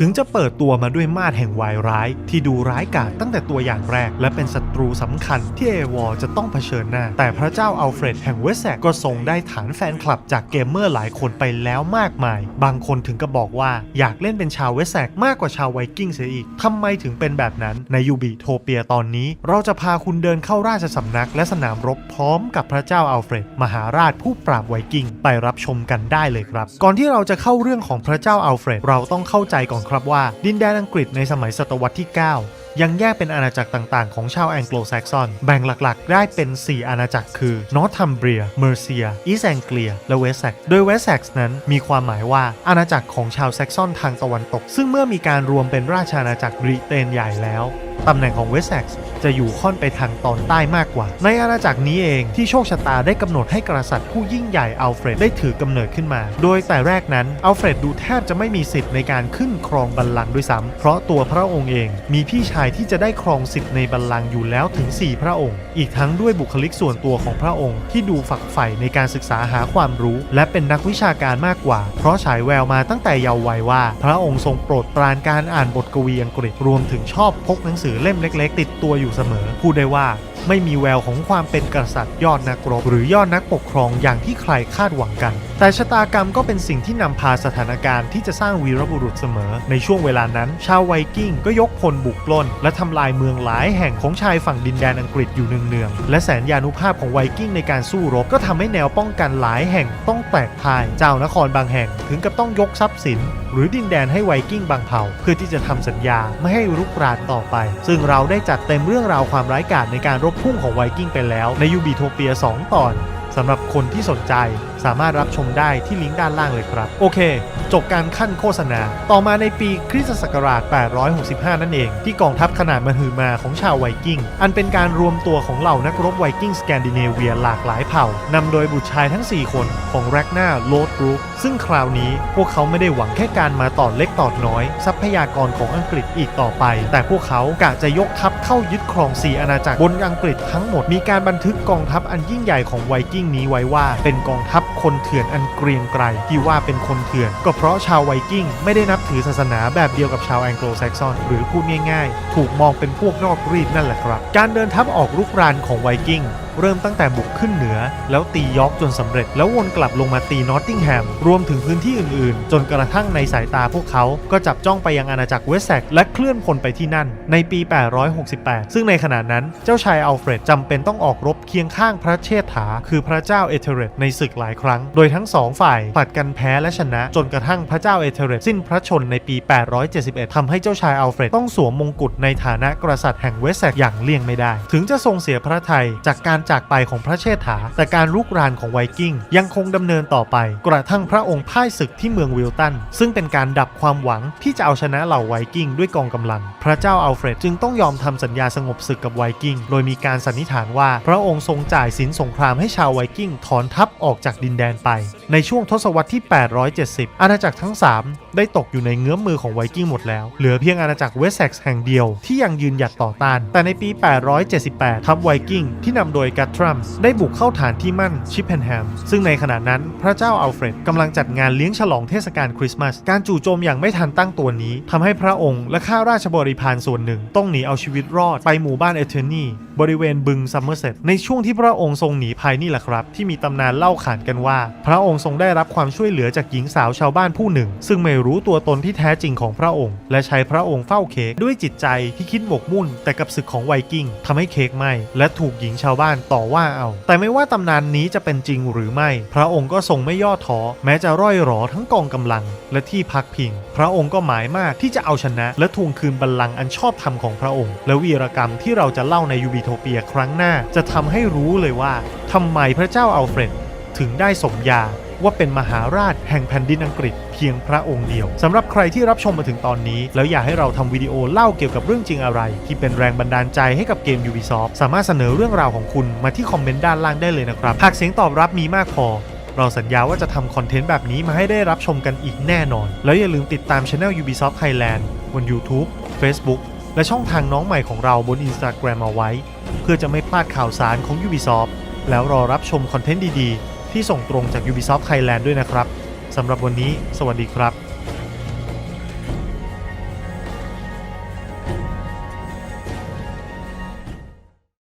ถึงจะเปิดตัวมาด้วยมาดแห่งวายร้าย ที่ดูร้ายกาจตั้งแต่ตัวอย่างแรก และเป็นศัตรูสำคัญที่เอวอร์จะต้องเผชิญหน้า แต่พระเจ้าอัลเฟรดแห่งเวสแซกก็ทรงได้ฐานแฟนคลับจากเกมเมอร์หลายคนไปแล้วมากมาย บางคนถึงกับบอกว่าอยากเล่นเป็นชาวเวสแซกมากกว่าชาวไวกิ้งเสียอีกทำไมถึงเป็นแบบนั้นในยูบิโทเปียตอนนี้ เราจะพาคุณเดินเข้าราชสำนัก และสนามรบพร้อมกับพระเจ้าอัลเฟรดมหาราชผู้ปราบไวกิ้งไปรับชมกันได้เลยครับ ก่อนที่เราจะเข้าเรื่องของพระเจ้าอัลเฟรดเราต้องเข้าใจก่อนครับว่า ดินแดนอังกฤษในสมัยศตวรรษที่ 9 ยังแยกเป็นอาณาจักรต่างๆ ของชาวแองโกลแซกซอน แบ่งหลักๆ ได้เป็น 4 อาณาจักรคือนอร์ทัมเบรีย เมอร์เซีย อีสแองเกลีย และเวสแซกโดยเวสแซกนั้นมีความหมายว่าอาณาจักรของชาวแซกซอนทางตะวันตก ซึ่งเมื่อมีการรวมเป็นราชอาณาจักรบริเตนใหญ่แล้วตำแหน่งของเวสแซ็กจะอยู่ค่อนไปทางตอนใต้มากกว่า ในอาณาจักรนี้เองที่โชคชะตาได้กำหนดให้กษัตริย์ผู้ยิ่งใหญ่อัลเฟรดได้ถือกำเนิดขึ้นมา โดยแต่แรกนั้นอัลเฟรดดูแทบจะไม่มีสิทธิ์ในการขึ้นครองบัลลังก์ด้วยซ้ำเพราะตัวพระองค์เอง มีพี่ชายที่จะได้ครองสิทธิ์ในบัลลังก์อยู่แล้วถึง 4 พระองค์ อีกทั้งด้วยบุคลิกส่วนตัวของพระองค์ ที่ดูฝักใฝ่ในการศึกษาหาความรู้ และเป็นนักวิชาการมากกว่า เพราะฉายแววมาตั้งแต่เยาว์วัยว่า พระองค์ทรงโปรดปรานการอ่านบทกวีอังกฤษรวมถึงชอบพกหนังสือเล่มเล็ก ๆ ติดตัวอยู่เสมอ พูดได้ว่าไม่มีแววของความเป็นกษัตริย์ยอดนักรบหรือยอดนักปกครองอย่างที่ใครคาดหวังกัน แต่ชะตากรรมก็เป็นสิ่งที่นำพาสถานการณ์ที่จะสร้างวีรบุรุษเสมอ ในช่วงเวลานั้น ชาวไวกิ้งก็ยกพลบุกปล้น และทำลายเมืองหลายแห่งของชายฝั่งดินแดนอังกฤษอยู่เนืองๆและแสนยานุภาพของไวกิ้งในการสู้รบก็ทำให้แนวป้องกันหลายแห่งต้องแตกพ่าย เจ้านครบางแห่งถึงกับต้องยกทรัพย์สิน หรือดินแดนให้ไวกิ้งบางเผ่า เพื่อที่จะทำสัญญาไม่ให้รุกรานต่อไปซึ่งเราได้จัดเต็มเรื่องราวความร้ายกาจในการรบพุ่งของไวกิ้งไปแล้วในยูบีโทเปีย 2 ตอน สำหรับคนที่สนใจสามารถรับชมได้ที่ลิงก์ด้านล่างเลยครับ โอเค จบการขั้นโฆษณา ต่อมาในปีคริสตศักราช 865 นั่นเอง ที่กองทัพขนาดมหึมาของชาวไวกิ้ง อันเป็นการรวมตัวของเหล่านักรบไวกิ้งสแกนดิเนเวียหลากหลายเผ่านำโดยบุตรชายทั้ง 4 คนของแร็กนาโลดรูคซึ่งคราวนี้พวกเขาไม่ได้หวังแค่การมาต่อเล็กต่อน้อย ทรัพยากรของอังกฤษอีกต่อไป แต่พวกเขากะจะยกทัพเข้ายึดครองสี่อาณาจักรบนอังกฤษทั้งหมดมีการบันทึกกองทัพอันยิ่งใหญ่ของไวกิ้งกิ้งนี้ไว้ว่าเป็นกองทัพคนเถื่อนอันเกรียงไกรที่ว่าเป็นคนเถื่อน ก็เพราะชาวไวกิ้งไม่ได้นับถือศาสนาแบบเดียวกับชาวแองโกลแซกซอนหรือพูดง่ายๆ ถูกมองเป็นพวกนอกรีดนั่นแหละครับ การเดินทัพออกรุกรานของไวกิ้ง เริ่มตั้งแต่บุกขึ้นเหนือ แล้วตียอร์กจนสำเร็จ แล้ววนกลับลงมาตีนอตติงแฮม รวมถึงพื้นที่อื่นๆ จนกระทั่งในสายตาพวกเขาก็จับจ้องไปยังอาณาจักรเวสแซกและเคลื่อนพลไปที่นั่น ในปี 868 ซึ่งในขณะนั้นเจ้าชายอัลเฟรดจำเป็นต้องออกรบเคียงข้างพระเชษฐา คือพระเจ้าเอเธเรตในศึกหลายครั้ง โดยทั้งสองฝ่ายผลัดกันแพ้และชนะ จนกระทั่งพระเจ้าเอเธเรตสิ้นพระชนในปี 871ทำให้เจ้าชายอัลเฟรดต้องสวมมงกุฎในฐานะกษัตริย์แห่งเวสแซกอย่างเลี่ยงไม่ได้ ถึงจะทรงเสียพระทัยจากการจากไปของพระเชษฐา แต่การลุกรานของไวกิ้งยังคงดำเนินต่อไป กระทั่งพระองค์พ่ายศึกที่เมืองวิลตัน ซึ่งเป็นการดับความหวังที่จะเอาชนะเหล่าไวกิ้งด้วยกองกำลัง พระเจ้าอัลเฟรดจึงต้องยอมทำสัญญาสงบศึกกับไวกิ้ง โดยมีการสันนิษฐานว่า พระองค์ทรงจ่ายสินสงครามให้ชาวไวกิ้งถอนทัพออกจากดินแดนไป ในช่วงทศวรรษที่ 870 อาณาจักรทั้ง 3 ได้ตกอยู่ในเงื้อมมือของไวกิ้งหมดแล้ว เหลือเพียงอาณาจักรเวสเซ็กซ์แห่งเดียวที่ยังยืนหยัดต่อต้าน แต่ในปี 878 ทัพไวกิ้งที่นำโดยกัตทรัมได้บุกเข้าฐานที่มั่นชิปเพนแฮม ซึ่งในขณะนั้นพระเจ้าอัลเฟรดกำลังจัดงานเลี้ยงฉลองเทศกาลคริสต์มาส การจู่โจมอย่างไม่ทันตั้งตัวนี้ทำให้พระองค์และข้าราชบริพารส่วนหนึ่ง ต้องหนีเอาชีวิตรอดไปหมู่บ้านเอเทอร์นีบริเวณบึงซัมเมอร์เซตในช่วงที่พระองค์ทรงหนีภัยนี่แหละครับ ที่มีตำนานเล่าขานกันว่า พระองค์ทรงได้รับความช่วยเหลือจากหญิงสาวชาวบ้านผู้หนึ่ง ซึ่งไม่รู้ตัวตนที่แท้จริงของพระองค์ และใช้พระองค์เฝ้าเค้กด้วยจิตใจที่คิดหมกมุ่น แต่กับศึกของไวกิ้งทำให้เค้กไหม้และถูกหญิงชาวบ้านต่อว่าเอา แต่ไม่ว่าตำนานนี้จะเป็นจริงหรือไม่ พระองค์ก็ทรงไม่ย่อท้อแม้จะร่อยหรอทั้งกองกำลัง และที่พักพิง พระองค์ก็หมายมากที่จะเอาชนะ และทวงคืนบัลลังก์อันชอบธรรมของพระองค์ และวีรกรรมที่เราจะเล่าในยูบิโทเปียครั้งหน้า จะทำให้รู้เลยว่าทำไมพระเจ้าอัลเฟรดถึงได้สมญา ว่าเป็นมหาราชแห่งแผ่นดินอังกฤษเพียงพระองค์เดียวสำหรับใครที่รับชมมาถึงตอนนี้ แล้วอยากให้เราทำวิดีโอเล่าเกี่ยวกับเรื่องจริงอะไร ที่เป็นแรงบันดาลใจให้กับเกม Ubisoft สามารถเสนอเรื่องราวของคุณมาที่คอมเมนต์ด้านล่างได้เลยนะครับหากเสียงตอบรับมีมากพอเราสัญญาว่าจะทำคอนเทนต์แบบนี้มาให้ได้รับชมกันอีกแน่นอน แล้วอย่าลืมติดตามช anel Ubisoft Thailand บน YouTube Facebook และช่องทางน้องใหม่ของเราบน Instagram เอาไว้ เพื่อจะไม่พลาดข่าวสารของ Ubisoft แล้วรอรับชมคอนเทนต์ดีๆ ที่ส่งตรงจาก Ubisoft Thailand ด้วยนะครับสำหรับวันนี้ สวัสดีครับ